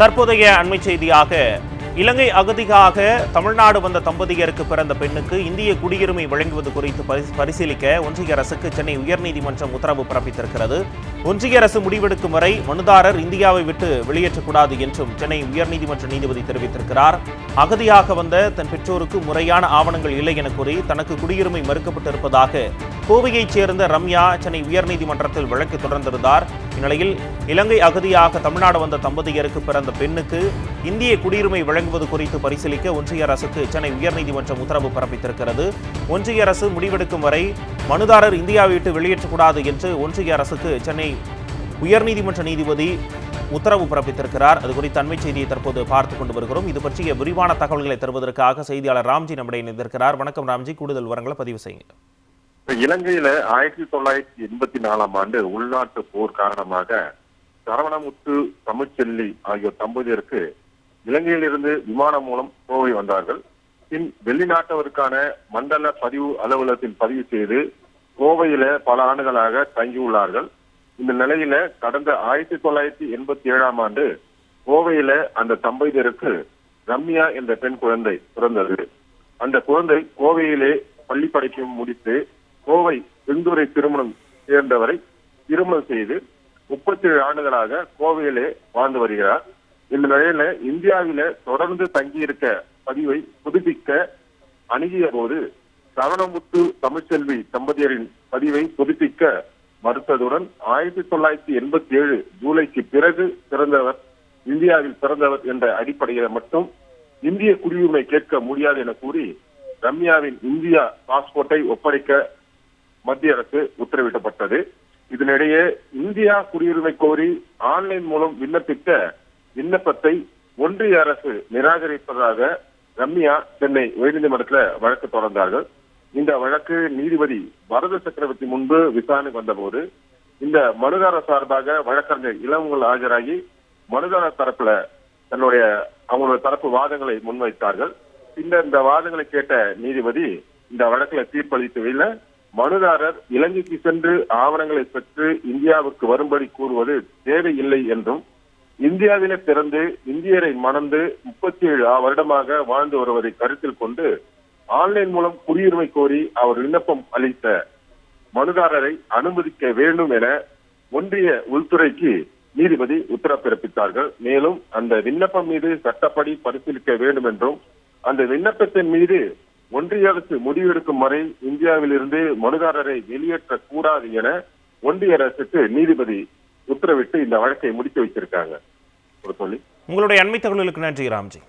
தற்போதைய அண்மை செய்தியாக இலங்கை அகதிக்காக தமிழ்நாடு வந்த தம்பதியருக்கு பிறந்த பெண்ணுக்கு இந்திய குடியுரிமை வழங்குவது குறித்து பரிசீலிக்க ஒன்றிய அரசுக்கு சென்னை உயர்நீதிமன்றம் உத்தரவு பிறப்பித்திருக்கிறது. ஒன்றிய அரசு முடிவெடுக்கும் வரை மனுதாரர் இந்தியாவை விட்டு வெளியேற்றக்கூடாது என்றும் சென்னை உயர்நீதிமன்ற நீதிபதி தெரிவித்திருக்கிறார். அகதியாக வந்த தன் பெற்றோருக்கு முறையான ஆவணங்கள் இல்லை என கூறி தனக்கு குடியுரிமை மறுக்கப்பட்டிருப்பதாக கோவையைச் சேர்ந்த ரம்யா சென்னை உயர்நீதிமன்றத்தில் வழக்கு தொடர்ந்திருந்தார். இந்நிலையில் இலங்கை அகதியாக தமிழ்நாடு வந்த தம்பதியருக்கு பிறந்த பெண்ணுக்கு இந்திய குடியுரிமை வழங்குவது குறித்து பரிசீலிக்க ஒன்றிய அரசுக்கு சென்னை உயர்நீதிமன்றம் உத்தரவு பிறப்பித்திருக்கிறது. ஒன்றிய அரசு முடிவெடுக்கும் வரை மனுதாரர் இந்தியாவை விட்டு வெளியேற்றக்கூடாது என்று ஒன்றிய அரசுக்கு சென்னை உயர்நீதிமன்ற நீதிபதி உத்தரவு பிறப்பித்திருக்கிறார். அது குறித்த அண்மை செய்தியை தற்போது பார்த்துக் கொண்டு வருகிறோம். இது பற்றிய விரிவான தகவல்களை தருவதற்காக செய்தியாளர் ராம்ஜி நம்முடைய இணைந்திருக்கிறார். வணக்கம் ராம்ஜி. கூடுதல் விவரங்களை பதிவு செய்யுங்க இலங்கையில ஆயிரத்தி தொள்ளாயிரத்தி எண்பத்தி நாலாம் ஆண்டு உள்நாட்டு போர் காரணமாக சரவணமுத்து தமிழ்ச்செல்வி ஆகியோர் தம்பதியருக்கு இலங்கையிலிருந்து விமானம் மூலம் கோவை வந்தார்கள். பின் வெளிநாட்டவருக்கான மண்டல பதிவு அலுவலகத்தில் பதிவு செய்து கோவையில பல ஆண்டுகளாக தங்கியுள்ளார்கள். இந்த நிலையில கடந்த ஆயிரத்தி தொள்ளாயிரத்தி எண்பத்தி ஏழாம் ஆண்டு கோவையில அந்த தம்பதியருக்கு ரம்யா என்ற பெண் குழந்தை பிறந்தது. அந்த குழந்தை கோவையிலே பள்ளி படிப்பையும் முடித்து கோவை செந்தூரை திருமணம் சேர்ந்தவரை திருமணம் செய்து முப்பத்தி ஏழு ஆண்டுகளாக கோவையிலே வாழ்ந்து வருகிறார். இந்த நிலையில இந்தியாவில தொடர்ந்து தங்கியிருக்க பதிவை புதுப்பிக்க அணுகிய போது சரவணமுத்து தமிழ்ச்செல்வி தம்பதியரின் பதிவை புதுப்பிக்க மறுத்ததுடன் ஆயிரத்தி தொள்ளாயிரத்தி எண்பத்தி ஏழு ஜூலைக்கு பிறகு பிறந்தவர் இந்தியாவில் பிறந்தவர் என்ற அடிப்படையில் மட்டும் இந்திய குடியுரிமை கேட்க முடியாது என கூறி ரம்யாவின் இந்தியா பாஸ்போர்ட்டை ஒப்படைக்க மத்திய அரசு உத்தரவிடப்பட்டது. இதனிடையே இந்தியா குடியுரிமை கோரி ஆன்லைன் மூலம் விண்ணப்பித்த விண்ணப்பத்தை ஒன்றிய அரசு நிராகரிப்பதாக ரம்யா சென்னை உயர்நீதிமன்றத்தில் வழக்கு தொடர்ந்தார்கள். இந்த வழக்கு நீதிபதி பரத சக்கரவர்த்தி முன்பு விசாரணை வந்தபோது இந்த மனுதாரர் சார்பாக வழக்கறிஞர் இளவங்கள் ஆஜராகி மனுதாரர் தரப்புல தன்னுடைய அவங்களோட தரப்பு வாதங்களை முன்வைத்தார்கள். பின்னர் இந்த வாதங்களை கேட்ட நீதிபதி இந்த வழக்குல தீர்ப்பளித்தவையில் மனுதாரர் இலங்கைக்கு சென்று ஆவணங்களை பெற்று இந்தியாவுக்கு வரும்படி கூறுவது தேவையில்லை என்றும் இந்தியாவிலே பிறந்து இந்தியரை மணந்து முப்பத்தி ஏழு வருடமாக வாழ்ந்து வருவதை கருத்தில் கொண்டு ஆன்லைன் மூலம் குடியுரிமை கோரி அவர் விண்ணப்பம் அளித்த மனுதாரரை அனுமதிக்க வேண்டும் என ஒன்றிய உள்துறைக்கு நீதிபதி உத்தரவு பிறப்பித்தார்கள் மேலும் அந்த விண்ணப்பம் மீது சட்டப்படி பரிசீலிக்க வேண்டும் என்றும் அந்த விண்ணப்பத்தின் மீது ஒன்றிய அரசு முடிவெடுக்கும் வரை இந்தியாவிலிருந்து மனுதாரரை வெளியேற்ற கூடாது என ஒன்றிய அரசுக்கு நீதிபதி உத்தரவிட்டு இந்த வழக்கை முடித்து வைத்திருக்காங்க. ஒரு சொல்லி உங்களுடைய அண்மை தகவல்களுக்கு நன்றி ராம்ஜி.